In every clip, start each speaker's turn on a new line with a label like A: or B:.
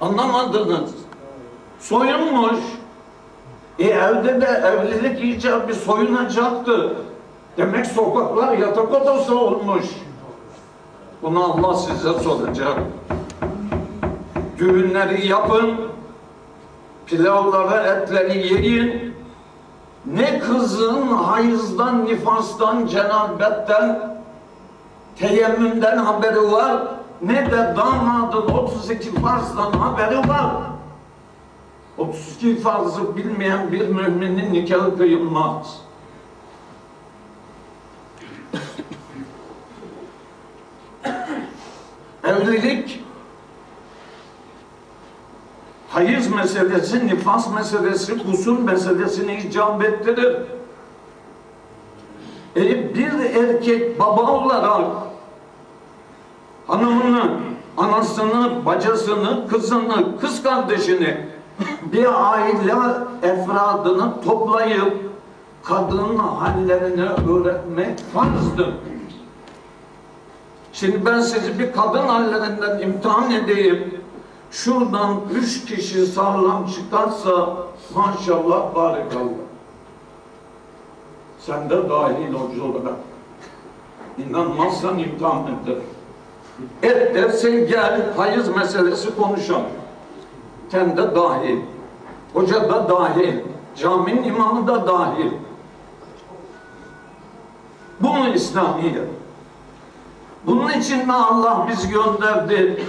A: Anlamadınız. Soyunmuş. E evde de evlilik icabı soyunacaktı. Demek sokaklar yatak odası olmuş. Bunu Allah size soracak. Düğünleri yapın, pilavları, etleri yiyin. Ne kızın hayızdan, nifastan, cenabetten, teyemmümden haberi var, ne de damadın 32 farzdan haberi var. 32 farzı bilmeyen bir müminin nikahı kıyılmaz. Evlilik hayız meselesi, nifas meselesi, usul meselesini icap ettirir. E bir erkek baba olarak hanımını, anasını, bacasını, kızını, kız kardeşini bir aile efradını toplayıp kadın hallerini öğretmek farzdır. Şimdi ben sizi bir kadın hallerinden imtihan edeyim. Şuradan üç kişi sağlam çıkarsa maşallah barikallah. Sen de dahil olarak. İnanmazsan imtihan eder. Et dersen gel hayız meselesi konuşalım. Sen de dahil. Hoca da dahil. Caminin imamı da dahil. Bu mu İslamiyet? Bunun için mi Allah bizi gönderdi?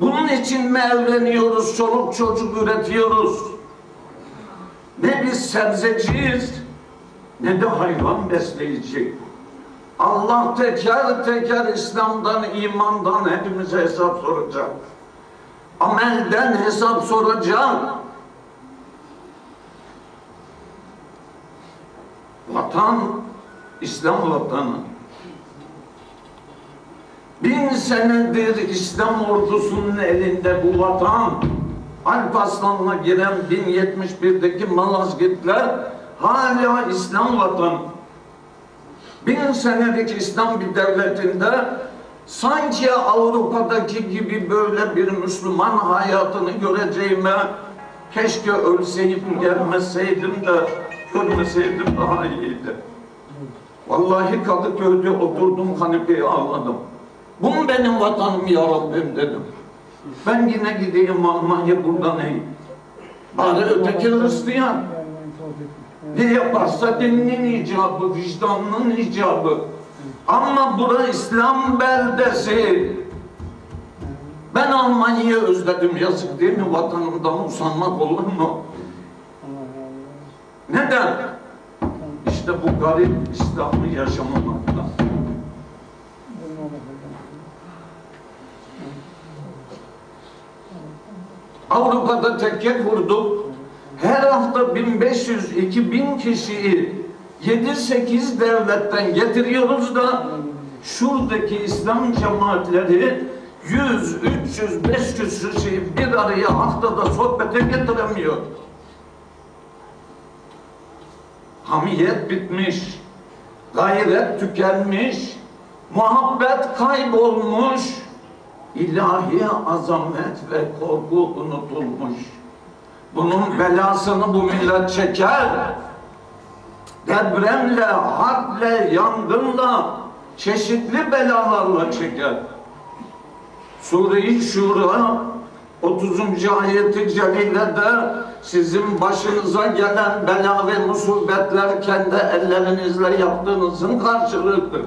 A: Bunun için mi evleniyoruz, çoluk çocuk üretiyoruz? Ne biz sebzeciyiz, ne de hayvan besleyici. Allah teker teker İslam'dan, imandan hepimize hesap soracak. Amelden hesap soracak. Vatan, İslam vatanı. Bin senedir İslam ordusunun elinde bu vatan. Alp Aslan'la giren 1071'deki Malazgirtler hala İslam vatan. Bin senelik İslam bir devletinde sanki Avrupa'daki gibi böyle bir Müslüman hayatını göreceğime keşke ölseydim gelmeseydim de görmeseydim daha iyiydi. Vallahi Kadıköy'de oturdum kanepeye ağladım. Bu mu benim vatanım ya Rabbim dedim. Ben yine gideyim Almanya burada ne? Bari öteki Hristiyan. Ne yaparsa dininin icabı, vicdanının icabı. Ama bura İslam beldesi. Ben Almanya'yı özledim. Yazık değil mi? Vatanımdan usanmak olur mu? Neden? İşte bu garip İslam'ı yaşamamaktan. Avrupa'da tekke kurduk. Her hafta 1500-2000 kişiyi 7-8 devletten getiriyoruz da şuradaki İslam cemaatleri 100, 300, 500 kişiyi bir araya haftada sohbete getiremiyor. Hamiyet bitmiş, gayret tükenmiş, muhabbet kaybolmuş, ilahi azamet ve korku unutulmuş. Bunun belasını bu millet çeker. Depremle, harple, yangınla, çeşitli belalarla çeker. Sure-i Şura 30. ayeti celilede sizin başınıza gelen bela ve musibetler kendi ellerinizle yaptığınızın karşılığıdır.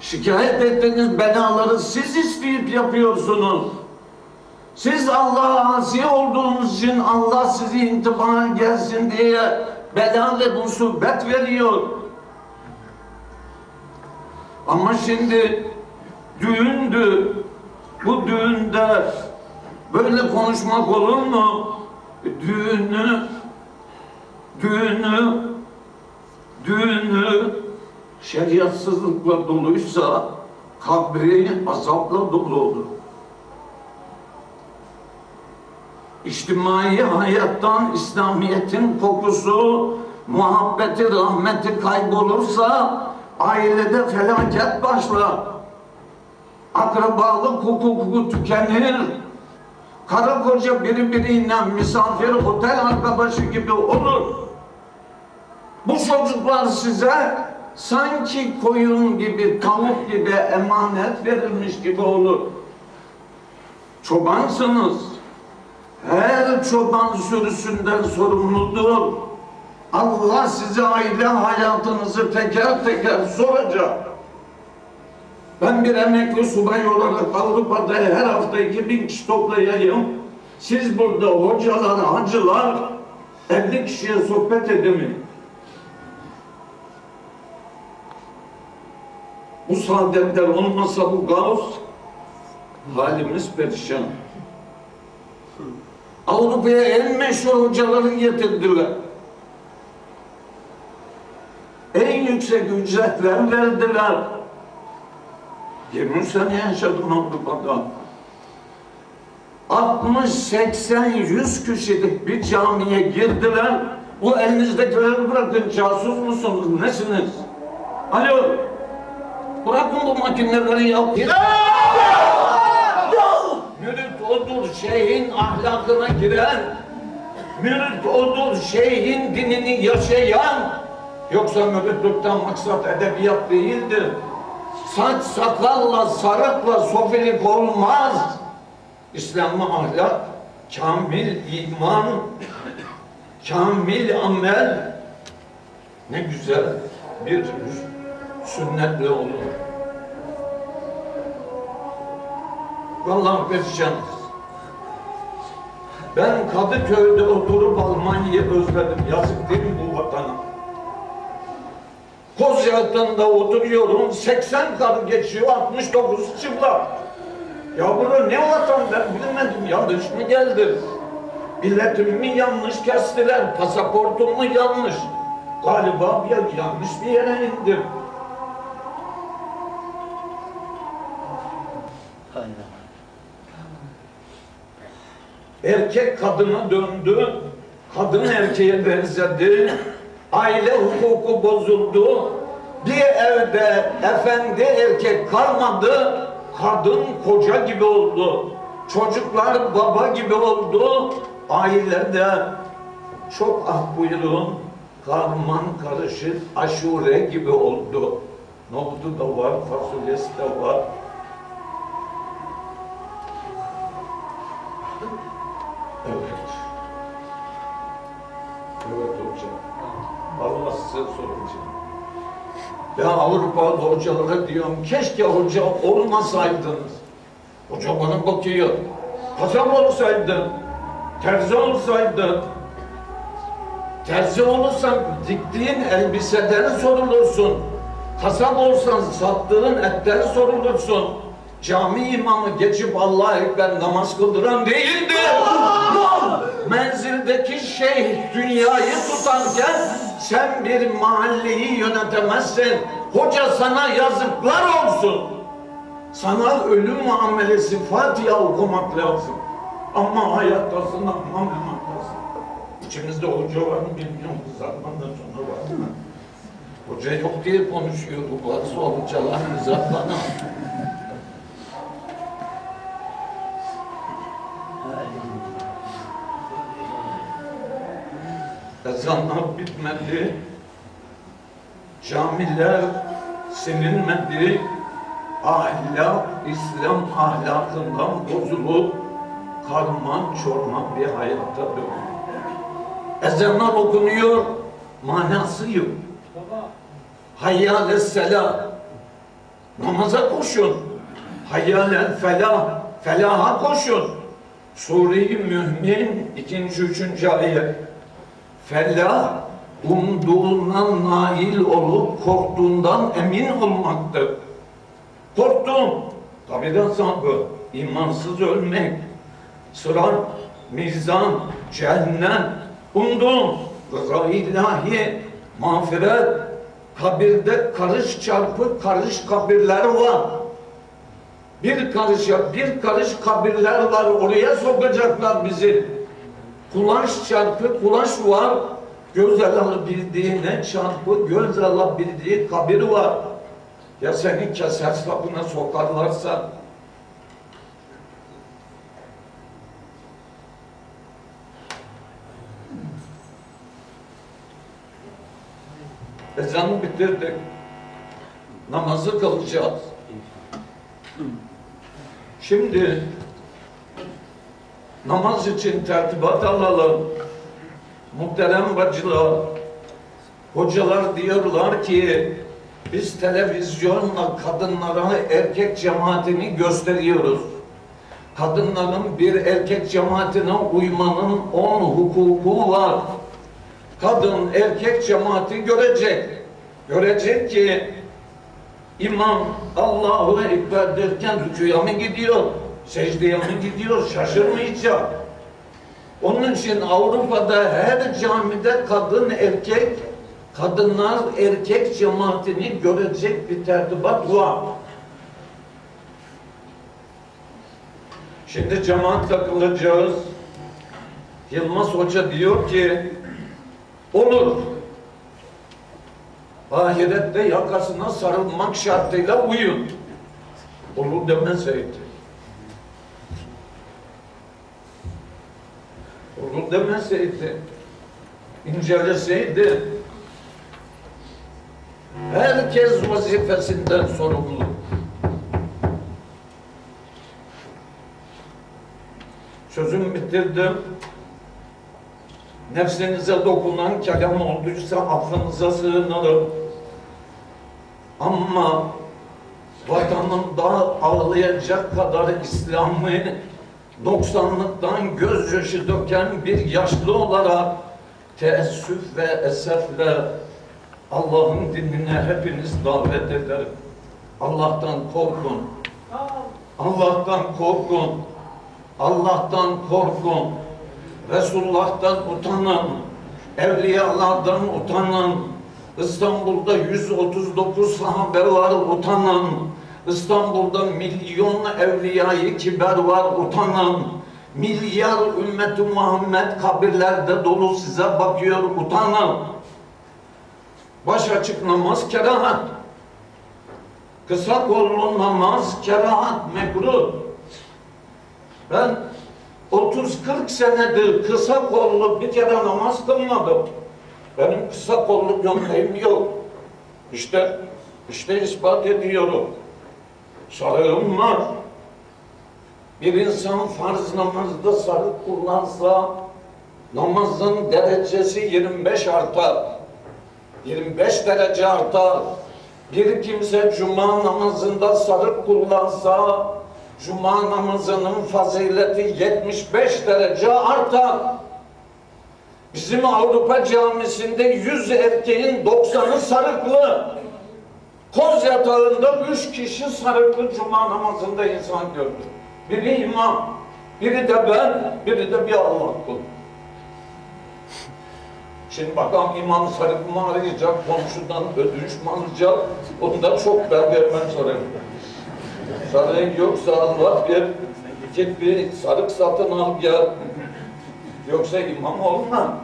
A: Şikayet ettiğiniz belaları siz isteyip yapıyorsunuz. Siz Allah'a asi olduğunuz için Allah sizi intibana gelsin diye bela ve musibet veriyor. Ama şimdi düğündü. Bu düğünde böyle konuşmak olur mu? Düğünü düğünü düğünü şeriatsızlıkla doluysa kabri azapla dolu olur. İçtimai hayattan İslamiyet'in kokusu, muhabbeti, rahmeti kaybolursa ailede felaket başlar. akrabalık hukuku tükenir. Karı koca birbiriyle misafir otel arkadaşı gibi olur. Bu çocuklar size sanki koyun gibi, tavuk gibi emanet verilmiş gibi olur. Çobansınız. Her çoban sürüsünden sorumludur. Allah size aile hayatınızı teker teker soracak. Ben bir emekli subay olarak Avrupa'da her hafta 2000 kişi toplayayım. Siz burada hocalar, hacılar 50 kişiye sohbet edemeyin. Bu saadetler olmasa bu kaos halimiz perişan. Avrupa'ya en meşhur hocaları getirdiler. En yüksek ücretler verdiler. 20 sene yaşadım Avrupa'da. 60, 80, 100 kişilik bir camiye girdiler. Bu elinizdekileri bırakın. Casus musunuz? Nesiniz? Alo. Bırakın bu makineleri yap. Odur şeyhin ahlakına giren. Mürit odur şeyhin dinini yaşayan. Yoksa müritlikten maksat edebiyat değildir. Saç sakalla, sarıkla sofilik olmaz. İslam'ı ahlak, kamil iman, kamil amel ne güzel bir sünnetle olur. Vallahi perişanız. Ben Kadıköy'de oturup Almanya'yı özledim. Yazık değil mi bu vatana? Kozyak'tan oturuyorum. 80 karı geçiyor, 69 çıplak. Ya burada ne vatan ben bilmedim. Yanlış mı geldi? Biletimi yanlış kestiler. Pasaportumu yanlış. Galiba bir yanlış bir yere indim. Erkek kadına döndü. Kadın erkeğe benzedi. Aile hukuku bozuldu. Bir evde efendi erkek kalmadı. Kadın koca gibi oldu. Çocuklar baba gibi oldu. Ailede çok ah buyurun karman karışık aşure gibi oldu. Nohutu da var, fasulyesi de var. Allah size soracağım. Ben Avrupalı hocalara diyorum, keşke hoca olmasaydınız. Hoca bana bakıyor. Kasap olsaydın, terzi olsaydın, terzi olursan diktiğin elbiseden sorulursun. Kasap olsan sattığın etten sorulursun. Cami imamı geçip Allah'a Ekber namaz kıldıran değildir. Menzildeki şeyh dünyayı tutarken sen bir mahalleyi yönetemezsin. Hoca sana yazıklar olsun. Sana ölüm muamelesi Fatiha okumak lazım. Ama hayattasın ama memattasın. İçimizde hoca var mı bilmiyorum. Kızartmandan sonra var mı? Hoca yok diye konuşuyor. Bu varsa hocalar kızartmana. Ezanlar bitmedi. Camiler silinmedi. Ahlak, İslam ahlakından bozulup karman çorman bir hayatta döndü. Ezanlar okunuyor, manası yok. Hayyâle selah. Namaza koşun. Hayyâle felah. Felaha koşun. Sure-i Mü'min ikinci, üçüncü ayet. Felah umduğundan nail olup korktuğundan emin olmaktır. Korktum. Tabidat sahibi, imansız ölmek, sırat, mizan, cehennem, umdum, rıza ilahi, mağfiret, kabirde karış çarpı karış kabirler var. Bir karış bir karış kabirler var oraya sokacaklar bizi. Kulaş çarpı kulaş var. Göz Allah bildiğine çarpı göz Allah bildiği kabir var. Ya seni keser sapına sokarlarsa Ezanı bitirdik. Namazı kılacağız. Şimdi namaz için tertibat alalım. Muhterem bacılar, hocalar diyorlar ki biz televizyonla kadınlara erkek cemaatini gösteriyoruz. Kadınların bir erkek cemaatine uymanın on hukuku var. Kadın erkek cemaati görecek. Görecek ki imam Allahu Ekber derken rüküya mı gidiyor, secdeye mi gidiyor şaşırmayacak. Onun için Avrupa'da her camide kadın erkek, kadınlar erkek cemaatini görecek bir tertibat var. Şimdi cemaat takılacağız. Yılmaz Hoca diyor ki olur. Ahirette yakasına sarılmak şartıyla uyun. Olur demeseydi. Demeseydi. inceleseydi. Herkes vazifesinden sorumlu. Sözümü bitirdim. Nefsinize dokunan kelam olduysa affınıza sığınırım. Ama vatanımda ağlayacak kadar İslam'ı 90'lıktan gözyaşı döken bir yaşlı olarak teessüf ve esefle Allah'ın dinine hepiniz davet ederim. Allah'tan korkun. Allah'tan korkun. Allah'tan korkun. Resulullah'tan utanın. Evliyalardan utanın. İstanbul'da 139 sahabe var utanın. İstanbul'da milyon evliyayı kiber var utanın. Milyar ümmeti Muhammed kabirlerde dolu size bakıyor utanın. Baş açık namaz kerahat. Kısa kollu namaz kerahat mekruh. Ben 30-40 senedir kısa kollu bir kere namaz kılmadım. Benim kısa kollu gömleğim yok. İşte, işte ispat ediyorum. Sarığım var. Bir insan farz namazda sarık kullansa namazın derecesi 25 artar. 25 derece artar. Bir kimse cuma namazında sarık kullansa cuma namazının fazileti 75 derece artar. Bizim Avrupa camisinde 100 erkeğin 90'ı sarıklı. Koz yatağında üç kişi sarıklı cuma namazında insan gördüm. Biri imam, biri de ben, biri de bir Allah kulu. Şimdi bakalım imam sarık mı arayacak, komşudan ödünç mü alacak, ondan çok ben vermem sarık. Sarık yoksa Allah bir git bir sarık satın al gel. Yoksa imam olma.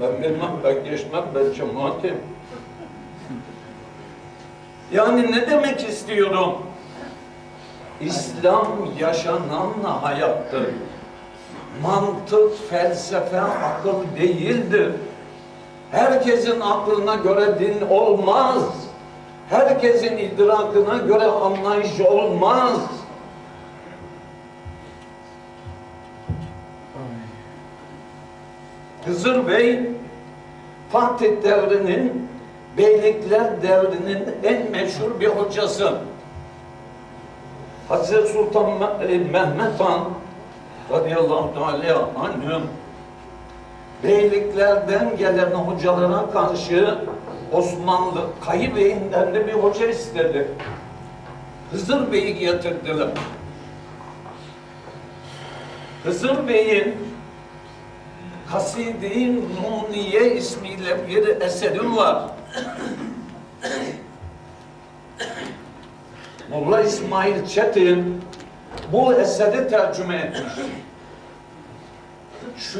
A: Ben bilmem, ben geçmem, ben cemaatim. Yani ne demek istiyorum? İslam yaşanan hayattır. Mantık, felsefe, akıl değildir. Herkesin aklına göre din olmaz. Herkesin idrakına göre anlayış olmaz. Hızır Bey, Fatih devrinin, beylikler devrinin en meşhur bir hocası. Hazreti Sultan e, Mehmet Han radıyallahu teala anhüm beyliklerden gelen hocalara karşı Osmanlı Kayı Bey'inden de bir hoca istedi. Hızır Bey'i getirdiler. Hızır Bey'in Kaside-i Nuniye ismiyle bir eserim var. Molla İsmail Çetin Bul Esed'i tercüme etmiş. Şu